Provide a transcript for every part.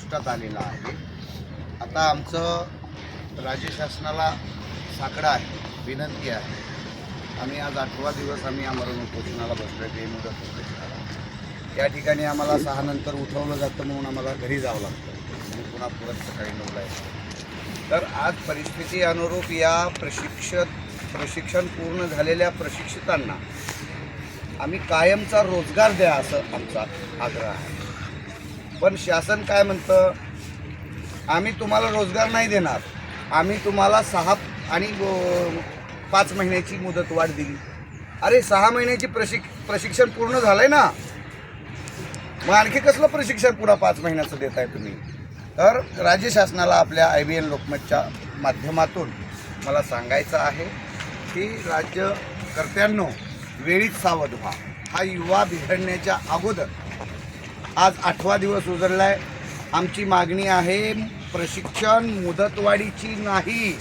संपुष्टात आलेला आहे. आता आमचं राज्य शासनाला साकडं आहे विनंती आहे. आम्ही आज आठवा दिवस आम्ही आमरण उपोषणाला बसलो आहे बेमुदत उपोषणाला या ठिकाणी आम्हाला सहा नंतर उठवलं जातं म्हणून आम्हाला घरी जावं लागतं. आणि पुन्हा परत सकाळी नऊला येतं. तर आज परिस्थिती अनुरूप या प्रशिक्षक प्रशिक्षण पूर्ण झालेल्या प्रशिक्षितांना आम्ही कायमचा रोजगार द्या असं आमचा आग्रह आहे. पण शासन काय म्हणतं? आम्ही तुम्हाला रोजगार नाही देणार. आम्ही तुम्हाला सहा आणि पाच महिन्याची मुदतवाढ दिली. अरे सहा महिन्याची प्रशिक प्रशिक्षण पूर्ण झालं आहे ना? मग आणखी कसलं प्रशिक्षण पुन्हा पाच महिन्याचं देत आहे तुम्ही? तर राज्य शासनाला आपल्या आय बी एन लोकमतच्या माध्यमातून मला सांगायचं आहे की राज्यकर्त्यांनो वेळीच सावध व्हा. हा युवा बिघडण्याच्या अगोदर आज आठवा दिवस उजळला आहे आमची मागणी आहे प्रशिक्षण मुदतवाढीची नाही.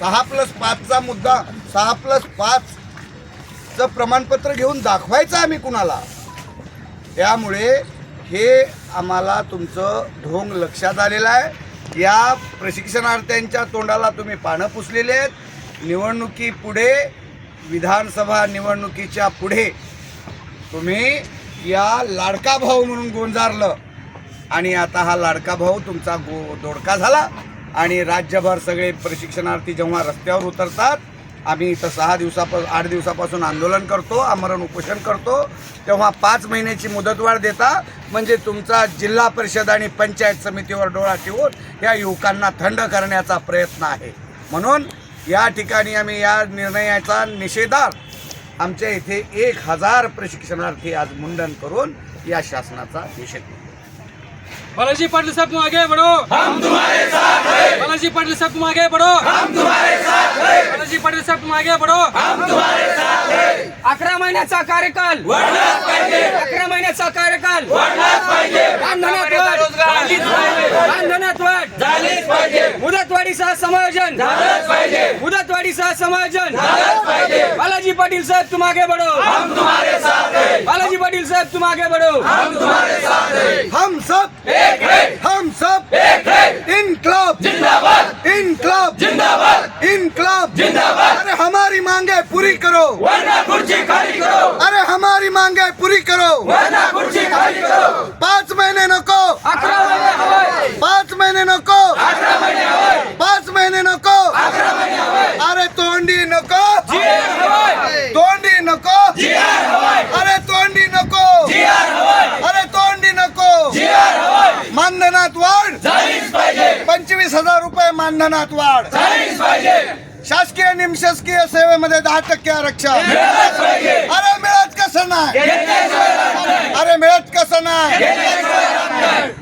सहा प्लस पाचचा मुद्दा सहा प्लस पाचचं प्रमाणपत्र घेऊन दाखवायचं आम्ही कुणाला? त्यामुळे हे आम्हाला तुमचं ढोंग लक्षात आलेलं आहे. या प्रशिक्षणार्थ्यांच्या तोंडाला तुम्ही पानं पुसलेले आहेत. निवडणुकी पुढे विधानसभा निवडणुकीच्या पुढे तुम्ही या लाडका भाऊ म्हणून गोंजारलं. आणि आता हा लाडका भाऊ तुमचा गो दोडका झाला आणि राज्यभर सगळे प्रशिक्षणार्थी जेव्हा रस्त्यावर उतरतात आम्ही इथं सहा दिवसापासून आठ दिवसापासून आंदोलन करतो आमरण उपोषण करतो. तेव्हा पाच महिन्याची मुदतवाढ देता म्हणजे तुमचा जिल्हा परिषद आणि पंचायत समितीवर डोळा ठेवून या युवकांना थंड करण्याचा प्रयत्न आहे. म्हणून या ठिकाणी आम्ही या निर्णयाचा निषेधार्थ आमच्या इथे एक हजार प्रशिक्षणार्थी आज मुंडन करून या शासनाचा निषेध. बालाजी पाटिल साहब तुम आगे बढ़ो हम तुम्हारे साथ हैं। बालाजी पाटिल साहब तुम आगे बढ़ो हम तुम्हारे साथ हैं। बालाजी पाटिल साहब तुम आगे बढ़ो हम अकरा महिन्याचा कार्यकाल. अकरा महिन्याचा कार्यकाल. रामधनात वाढ मुदतवाढीसह समायोजन. मुदतवाढीसह समायोजन. बालाजी पाटील साहेब तुम आगे बढ़ो. हम तुम्हारे साथ हैं. बालाजी पाटील साहेब तुम आगे बढ़ो. हम सब एक है. हम सब एक है. इनकलाब. जिंदाबाद. इनकलाब. जिंदाबाद. इनकलाब. जिंदाबाद. अरे हमारी मांगे पूरी करो. वरना खुर्ची खाली करो. अरे हमारी मांगे पूरी करो. वरना खुर्ची खाली करो. पाच महिने नको. अकरा महिने हवंय पाच महिने नको अकरा महिने हवंय पाच महिने नको अकरा महिने हवंय अरे तोंडी नको जीआर हवंय तोंडी नको जीआर हवंय अरे तोंडी नको जीआर हवंय अरे तोंडी नको जीआर हवंय मानधनात वाढ झालीच पाहिजे पंचवीस हजार रुपये मानधनात वाढ. शासकीय निमशासकीय सेवेमध्ये दहा टक्के आरक्षण. अरे मिळत कसं नाही. अरे मिळत कसं नाही.